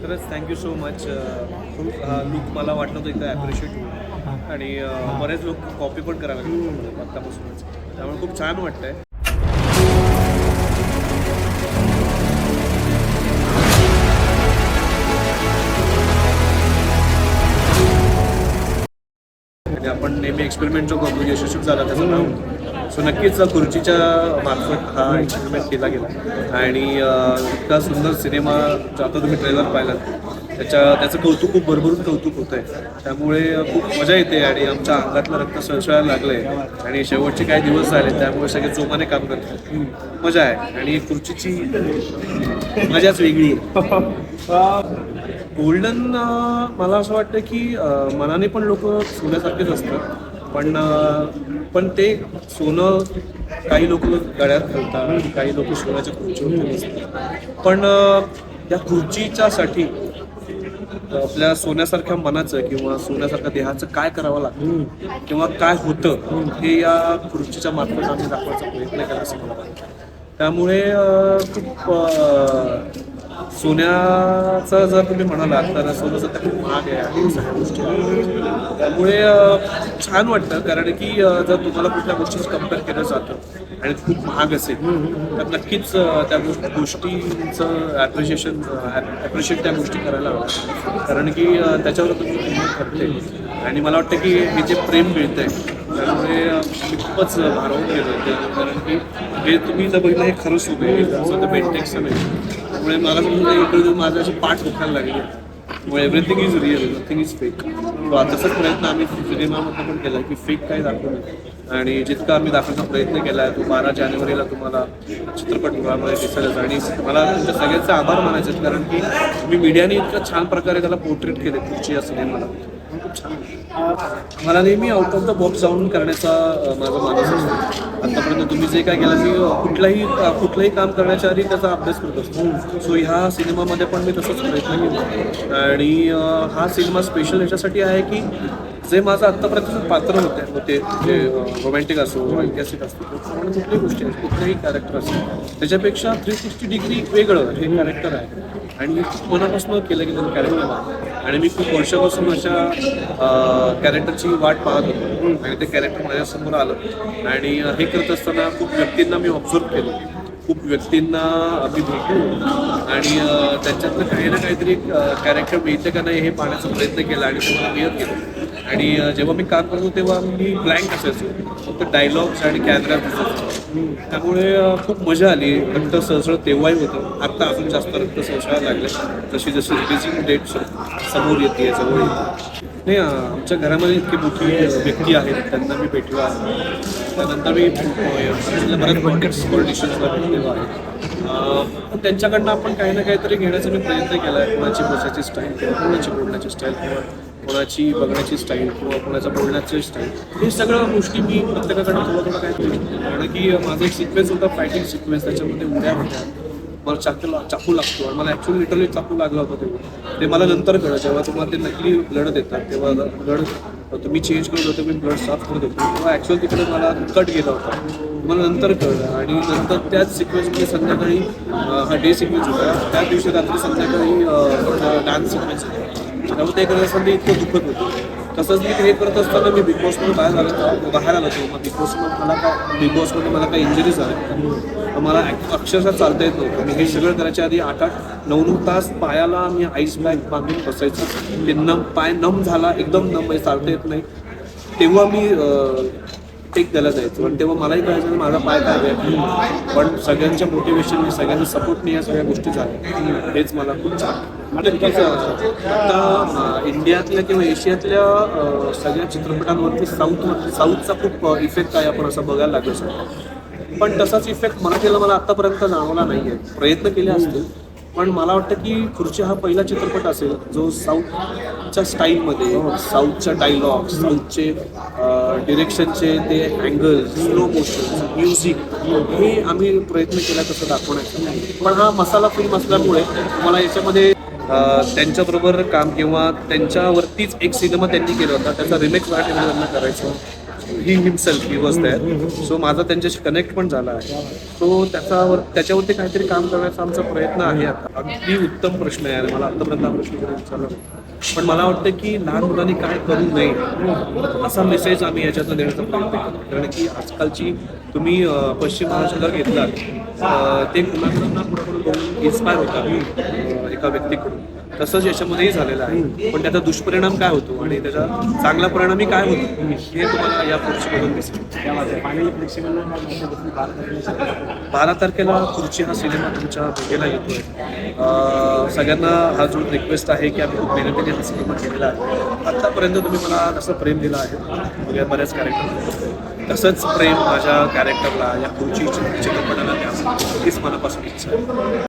खरंच thank you so much खूप हा लुक मला वाटलं होतं एकदा ॲप्रिशिएट होईल. आणि बरेच लोक कॉपी पण करायला लागले आत्तापासूनच. त्यामुळे खूप छान वाटतंय. आणि आपण नेहमी एक्सपेरिमेंट जो करतो यशस्वी झाला त्याचं नाव. सो नक्कीच खुर्चीच्या मार्फत हा एक्सपेरिमेंट केला गेला. आणि इतका सुंदर सिनेमा जो आता तुम्ही ट्रेलर पाहिला त्याच्या त्याचं कौतुक खूप भरभरून कौतुक होत आहे त्यामुळे खूप मजा येते आणि आमच्या अंगातलं रक्त सळसळायला आहे आणि शेवटचे काही दिवस झाले त्यामुळे सगळे जोमाने काम करतात. मजा आहे. आणि खुर्चीची मजाच वेगळी आहे. गोल्डन मला असं वाटतं की मनाने पण लोक सोन्यासारखेच असतात. पण पण ते सोनं काही लोक गळ्यात घालतात काही लोक सोन्याच्या खुर्चीवर बसतात. पण या खुर्चीच्यासाठी आपल्या सोन्यासारख्या मनाचं किंवा सोन्यासारख्या देहाचं काय करावं लागतं किंवा काय होतं हे या खुर्चीच्या मार्फत आम्ही दाखवायचा प्रयत्न मला वाटतं. त्यामुळे खूप सोन्याचं जर तुम्ही म्हणालात तर सोनं सध्या खूप महाग आहे आणि सगळ्या गोष्टी. त्यामुळे छान वाटतं कारण की जर तुम्हाला कुठल्या गोष्टीचं कंपेअर केलं जातं आणि ते खूप महाग असेल तर नक्कीच त्या गोष्टींचं गोष्टीचं ॲप्रिशिएशन ॲप्रिशिएट त्या गोष्टी करायला हवं कारण की त्याच्यावर तुम्ही ठरते. आणि मला वाटतं की हे जे प्रेम मिळतंय त्यामुळे खूपच भारावून गेलो कारण की हे तुम्ही जर बघितलं हे खरंच उभे आहे. असं तर नाही. त्यामुळे मला समजा इंटरव्ह्यू माझा अशी पाठ दुखायला लागली. त्यामुळे everything is real nothing is fake तसाच प्रयत्न आम्ही सिनेमामध्ये पण केला की फेक काही दाखवलं आणि जितका आम्ही दाखवण्याचा प्रयत्न केला आहे तो बारा जानेवारीला तुम्हाला चित्रपटगृहामध्ये दिसेलच आणि मला तुमच्या सगळ्यांचा आभार मानायचे कारण की तुम्ही मीडियाने इतकं छान प्रकारे त्याला पोर्ट्रेट केले पुढची या सिनेमाला मला नेहमी आउट ऑफ द बॉक्स जाऊन करण्याचा माझा मानस असतो. आतापर्यंत तुम्ही जे काय केलं मी कुठलाही कुठलंही काम करण्याच्या आधी त्याचा अभ्यास करत असतो. सो ह्या सिनेमामध्ये पण मी तसंच प्रयत्न केला. आणि हा सिनेमा स्पेशल ह्याच्यासाठी आहे की जे माझं आत्तापर्यंत पात्र होते होते जे रोमॅन्टिक असो ऐतिहासिक असो कुठल्याही गोष्टी आहेत कुठलंही कॅरेक्टर असो त्याच्यापेक्षा थ्री सिक्स्टी डिग्री वेगळं हे कॅरेक्टर आहे. आणि खूप मनापासून केलं गेलेलं कॅरेक्टर आहे. आणि मी खूप वर्षापासून अशा कॅरेक्टरची वाट पाहत होतो. आणि ते कॅरेक्टर माझ्यासमोर आलं. आणि हे करत असताना खूप व्यक्तींना मी ऑब्झर्व केलं. खूप व्यक्तींना आम्ही भेटू आणि त्यांच्यातनं काही ना काहीतरी कॅरेक्टर मिळते का नाही हे पाहण्याचा प्रयत्न केला आणि तुम्हाला मिळत केलं. आणि जेव्हा मी काम करतो तेव्हा मी ब्लँक असायचो. फक्त डायलॉग्स आणि कॅमेरा त्यामुळे खूप मजा आली. रक्त सहसळ तेव्हाही होतं. आत्ता अजून जास्त रक्त सळसळायला लागलं. जशी जशी रिलीजिंग डेट समोर येते जवळ येते नाही आमच्या घरामध्ये इतकी मोठी व्यक्ती आहेत त्यांना मी भेटलो आहे. त्यानंतर मी बऱ्याच पॉकेट स्कूल डिशेसला भेटलेलो आहे. पण त्यांच्याकडनं आपण काही ना काहीतरी घेण्याचा मी प्रयत्न केला आहे. कोणाची बसायची स्टाईल किंवा कोणाची बोलण्याची स्टाईल किंवा कोणाची बघण्याची स्टाईल किंवा कोणाच्या बोलण्याची स्टाईल हे सगळं गोष्टी मी प्रत्येकाकडनं थोडं थोडं काय कारण की माझा एक सिक्वेन्स होता फायटिंग सिक्वेन्स त्याच्यामध्ये उड्या होत्या. मला चाकू चाकू लागतो. आणि मला ॲक्च्युली लिटरली चाकू लागला होता तेव्हा. ते मला नंतर कळलं. जेव्हा तुम्हाला ते नकली ब्लड देतात तेव्हा ब्लड तुम्ही चेंज करत होते मी ब्लड साफ करत होतो. तेव्हा ॲक्च्युअल तिकडे मला कट गेला होता. मला नंतर कळलं. आणि नंतर त्याच सिक्वेन्समध्ये संध्याकाळी हा डे सिक्वेन्स होता. त्या दिवशी रात्री संध्याकाळी डान्स सिक्वेन्स होता. त्यामुळे ते करत असताना इतकं दुखत होतं. तसंच मी हे करत असताना मी बिग बॉसमध्ये बाहेर आलो होतो बाहेर आलो होतो मग बिग बॉसमध्ये मला काय बिग बॉसमध्ये मला काही इंजरी झाल्या. मला अक्षरशः चालता येत नव्हतं. मी हे सगळं करायच्या आधी आठ आठ नऊ नऊ तास पायाला मी आईस बॅग बांधून बसायचं. ते नम पाय नम झाला एकदम नम म्हणजे चालता येत नाही. तेव्हा मी टेक द्यायला जायचं. पण तेव्हा मलाही कळायचं माझा पाय काय आहे. पण सगळ्यांच्या मोटिवेशनने सगळ्यांच्या सपोर्टने या सगळ्या गोष्टी झाल्या. हेच मला खूप छान आता इंडियातल्या किंवा एशियातल्या सगळ्या चित्रपटांवरती साऊथ साऊथचा खूप इफेक्ट आहे आपण असं बघायला लागलो सर पण तसाच इफेक्ट मराठीला मला आतापर्यंत जाणवला नाही आहे प्रयत्न केले असतील. पण मला वाटतं की खुर्ची हा पहिला चित्रपट असेल जो साऊथच्या स्टाईलमध्ये साऊथच्या डायलॉग साऊथचे डिरेक्शनचे ते अँगल स्लो मोशन म्युझिक हे आम्ही प्रयत्न केला तसं दाखवण्याचा. पण हा मसाला फिल्म असल्यामुळे मला याच्यामध्ये त्यांच्याबरोबर काम किंवा त्यांच्यावरतीच एक सिनेमा त्यांनी केला होता त्याचा रिमेक मराठी करायचं. He himself he was there so माझा त्यांच्याशी कनेक्ट पण झाला आहे. सो त्याच्यावर त्याच्यावरती काहीतरी काम करण्याचा आमचा प्रयत्न आहे आता. अगदी उत्तम प्रश्न आहे. आणि मला आतापर्यंत हा प्रश्न विचारला पण मला वाटतं की लहान मुलांनी काय करू नये असा मेसेज आम्ही याच्यातून देण्याचा प्रयत्न करतो. कारण की आजकालची तुम्ही पश्चिम महाराष्ट्र घेतलात ते मुलांना पुढे बघून इन्स्पायर होतात एका व्यक्तीकडून. तसंच याच्यामध्येही झालेलं आहे. पण त्याचा दुष्परिणाम काय होतो आणि त्याचा चांगला परिणामही काय होतो हे तुम्हाला या खुर्चीमधून दिसेल. बारा तारखेला खुर्ची हा सिनेमा तुमच्या भेटीला येतोय. आहे सगळ्यांना हा जो रिक्वेस्ट आहे की आम्ही खूप मेहनतीने हा सिनेमा केलेला आहे आत्तापर्यंत तुम्ही मला तसं प्रेम दिलं आहे बऱ्याच कॅरेक्टर तसंच प्रेम माझ्या कॅरेक्टरला या खुर्ची चित्रपटाला द्या हीच मनापासून इच्छा आहे.